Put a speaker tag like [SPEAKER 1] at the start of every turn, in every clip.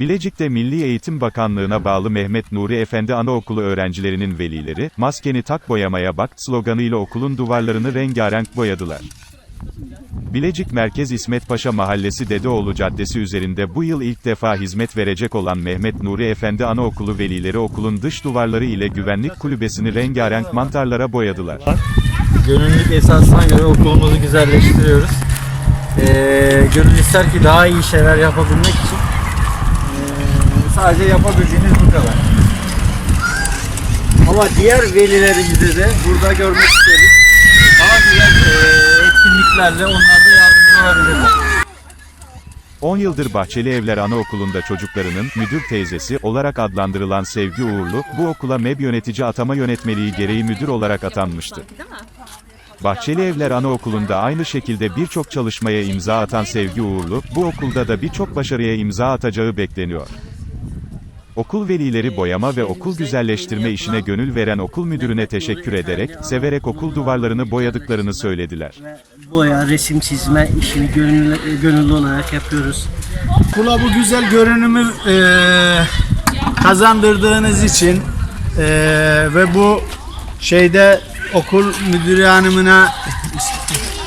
[SPEAKER 1] Bilecik'te Milli Eğitim Bakanlığı'na bağlı Mehmet Nuri Efendi Anaokulu öğrencilerinin velileri, maskeni tak boyamaya bak, sloganıyla okulun duvarlarını rengarenk boyadılar. Bilecik Merkez İsmet Paşa Mahallesi Dedeoğlu Caddesi üzerinde bu yıl ilk defa hizmet verecek olan Mehmet Nuri Efendi Anaokulu velileri okulun dış duvarları ile güvenlik kulübesini rengarenk mantarlara boyadılar.
[SPEAKER 2] Gönüllülük esasına göre okulumuzu güzelleştiriyoruz. Ee, gönül ister ki daha iyi şeyler yapabilmek için sadece yapabildiğiniz bu kadar. Ama diğer velilerimize de burada görmek isteriz. Daha güzel ee, etkinliklerle onlar da yardımcı olabilirler.
[SPEAKER 1] 10 yıldır Bahçeli Evler Anaokulu'nda çocuklarının müdür teyzesi olarak adlandırılan Sevgi Uğurlu, bu okula MEB yönetici atama yönetmeliği gereği müdür olarak atanmıştı. Bahçeli Evler Anaokulu'nda aynı şekilde birçok çalışmaya imza atan Sevgi Uğurlu, bu okulda da birçok başarıya imza atacağı bekleniyor. Okul velileri boyama ve okul güzelleştirme işine gönül veren okul müdürüne teşekkür ederek, severek okul duvarlarını boyadıklarını söylediler.
[SPEAKER 3] boya, resim çizme işini gönüllü, gönüllü olarak yapıyoruz.
[SPEAKER 4] Okula bu güzel görünümü eee, kazandırdığınız için eee, ve bu şeyde okul müdürü hanımına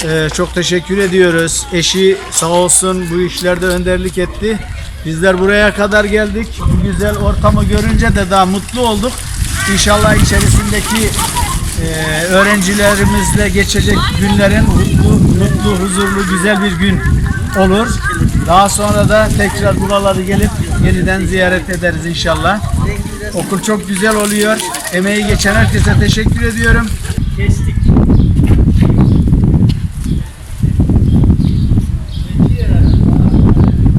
[SPEAKER 4] eee, çok teşekkür ediyoruz. Eşi sağ olsun bu işlerde önderlik etti. Bizler buraya kadar geldik. Bu güzel ortamı görünce de daha mutlu olduk. İnşallah içerisindeki eee, öğrencilerimizle geçecek günlerin mutlu, mutlu, huzurlu, güzel bir gün olur. Daha sonra da tekrar buraları gelip yeniden ziyaret ederiz inşallah. Okul çok güzel oluyor. Emeği geçen herkese teşekkür ediyorum.